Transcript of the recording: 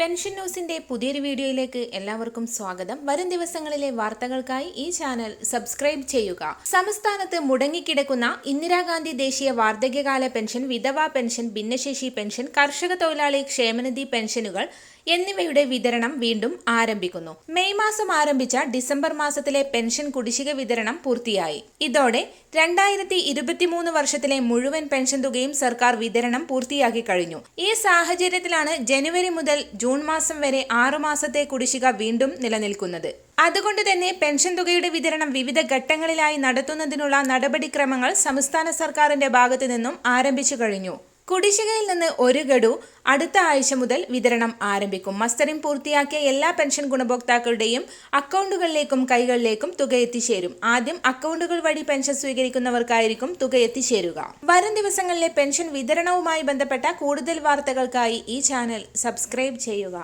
Pension ന്യൂസിന്റെ പുതിയൊരു വീഡിയോയിലേക്ക് എല്ലാവർക്കും സ്വാഗതം. വരും ദിവസങ്ങളിലെ വാർത്തകൾക്കായി ഈ ചാനൽ സബ്സ്ക്രൈബ് ചെയ്യുക. സംസ്ഥാനത്ത് മുടങ്ങിക്കിടക്കുന്ന ഇന്ദിരാഗാന്ധി ദേശീയ വാർദ്ധക്യകാല പെൻഷൻ വിധവാ പെൻഷൻ ഭിന്നശേഷി പെൻഷൻ കർഷക തൊഴിലാളി ക്ഷേമനിധി പെൻഷനുകൾ എന്നിവയുടെ വിതരണം വീണ്ടും ആരംഭിക്കുന്നു. മെയ് മാസം ആരംഭിച്ച ഡിസംബർ മാസത്തിലെ പെൻഷൻ കുടിശ്ശിക വിതരണം പൂർത്തിയായി. ഇതോടെ രണ്ടായിരത്തി ഇരുപത്തിമൂന്ന് വർഷത്തിലെ മുഴുവൻ പെൻഷൻ തുകയും സർക്കാർ വിതരണം പൂർത്തിയാക്കി കഴിഞ്ഞു. ഈ സാഹചര്യത്തിലാണ് ജനുവരി മുതൽ ജൂൺ മാസം വരെ ആറുമാസത്തെ കുടിശ്ശിക വീണ്ടും നിലനിൽക്കുന്നത്. അതുകൊണ്ട് തന്നെ പെൻഷൻ തുകയുടെ വിതരണം വിവിധ ഘട്ടങ്ങളിലായി നടത്തുന്നതിനുള്ള നടപടിക്രമങ്ങൾ സംസ്ഥാന സർക്കാരിന്റെ ഭാഗത്തു നിന്നും ആരംഭിച്ചു കഴിഞ്ഞു. കുടിശ്ശികയിൽ നിന്ന് ഒരു ഗഡു അടുത്ത ആഴ്ച മുതൽ വിതരണം ആരംഭിക്കും. മസ്റ്ററിംഗ് പൂർത്തിയാക്കിയ എല്ലാ പെൻഷൻ ഗുണഭോക്താക്കളുടെയും അക്കൗണ്ടുകളിലേക്കും കൈകളിലേക്കും തുക എത്തിച്ചേരും. ആദ്യം അക്കൗണ്ടുകൾ വഴി പെൻഷൻ സ്വീകരിക്കുന്നവർക്കായിരിക്കും തുക എത്തിച്ചേരുക. വരും ദിവസങ്ങളിലെ പെൻഷൻ വിതരണവുമായി ബന്ധപ്പെട്ട കൂടുതൽ വാർത്തകൾക്കായി ഈ ചാനൽ സബ്സ്ക്രൈബ് ചെയ്യുക.